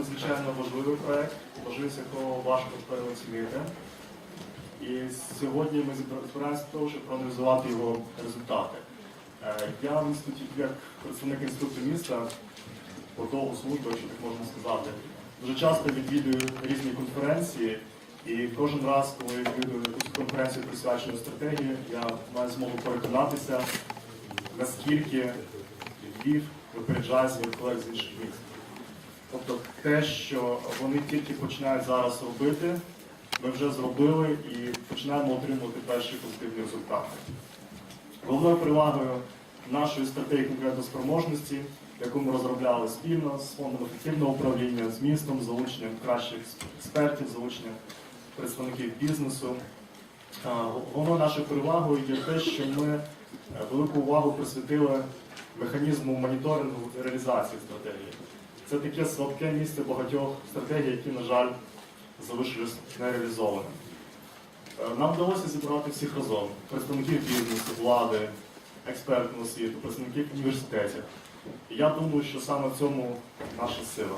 надзвичайно важливий проект, важливість якого важко переоцінити. І сьогодні ми збираємося для того, щоб проаналізувати його результати. Е, Я в інституті, як представник інституту міста, по довгу службу, якщо так можна сказати, дуже часто відвідую різні конференції, і кожен раз, коли я відвідую якусь конференцію присвячену стратегії, я маю змогу переконатися, наскільки Львів випереджає своїх колег з інших міст. Тобто те, що вони тільки починають зараз робити, ми вже зробили і починаємо отримувати перші позитивні результати. Головною перевагою нашої стратегії конкурентоспроможності, яку ми розробляли спільно з фондом ефективного управління, з містом, залученням кращих експертів, залученням представників бізнесу. Головною нашою перевагою є те, що ми е, велику увагу присвятили механізму моніторингу і реалізації стратегії. Це таке слабке місце багатьох стратегій, які, на жаль, залишились нереалізованими. Е, Нам вдалося зібрати всіх разом представників бізнесу, влади, експертного світу, представників університетів. І я думаю, що саме в цьому наша сила.